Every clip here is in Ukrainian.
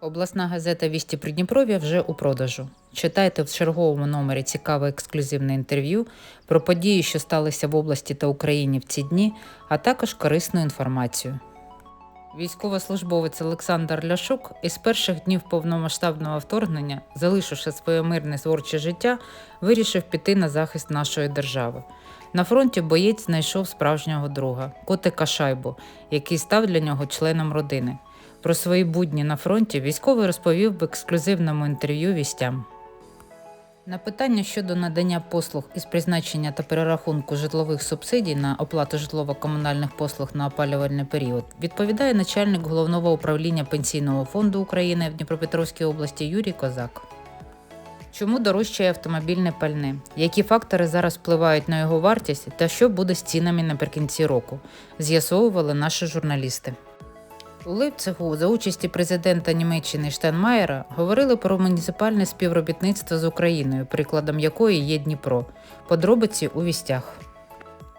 Обласна газета Вісті Придніпров'я вже у продажу. Читайте в черговому номері цікаве ексклюзивне інтерв'ю про події, що сталися в області та Україні в ці дні, а також корисну інформацію. Військовослужбовець Олександр Ляшук із перших днів повномасштабного вторгнення, залишивши своє мирне творче життя, вирішив піти на захист нашої держави. На фронті боєць знайшов справжнього друга котика Шайбу, який став для нього членом родини. Про свої будні на фронті військовий розповів в ексклюзивному інтерв'ю вістям. На питання щодо надання послуг із призначення та перерахунку житлових субсидій на оплату житлово-комунальних послуг на опалювальний період відповідає начальник головного управління Пенсійного фонду України в Дніпропетровській області Юрій Козак. Чому дорожчає автомобільне пальне? Які фактори зараз впливають на його вартість та що буде з цінами наприкінці року? З'ясовували наші журналісти. У Лейпцигу за участі президента Німеччини Штайнмаєра говорили про муніципальне співробітництво з Україною, прикладом якої є Дніпро. Подробиці у вістях.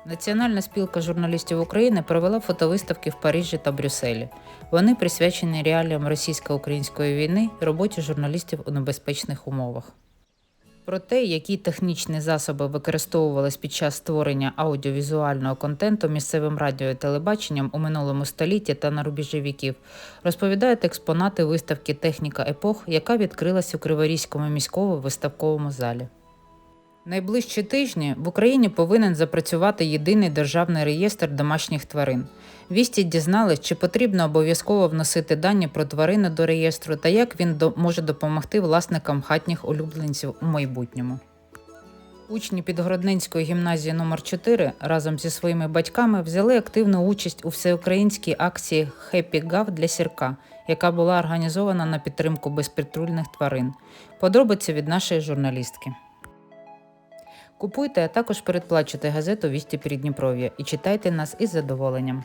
Національна спілка журналістів України провела фотовиставки в Парижі та Брюсселі. Вони присвячені реаліям російсько-української війни і роботі журналістів у небезпечних умовах. Про те, які технічні засоби використовувались під час створення аудіовізуального контенту місцевим радіо і телебаченням у минулому столітті та на рубежі віків, розповідають експонати виставки Техніка епох, яка відкрилась у Криворізькому міському виставковому залі. Найближчі тижні в Україні повинен запрацювати єдиний державний реєстр домашніх тварин. Вісті дізнались, чи потрібно обов'язково вносити дані про тварини до реєстру та як він може допомогти власникам хатніх улюбленців у майбутньому. Учні Підгородненської гімназії номер 4 разом зі своїми батьками взяли активну участь у всеукраїнській акції «Хеппі Гав для сірка, яка була організована на підтримку безпритульних тварин. Подробиці від нашої журналістки. Купуйте, а також передплачуйте газету Вісті Придніпров'я і читайте нас із задоволенням.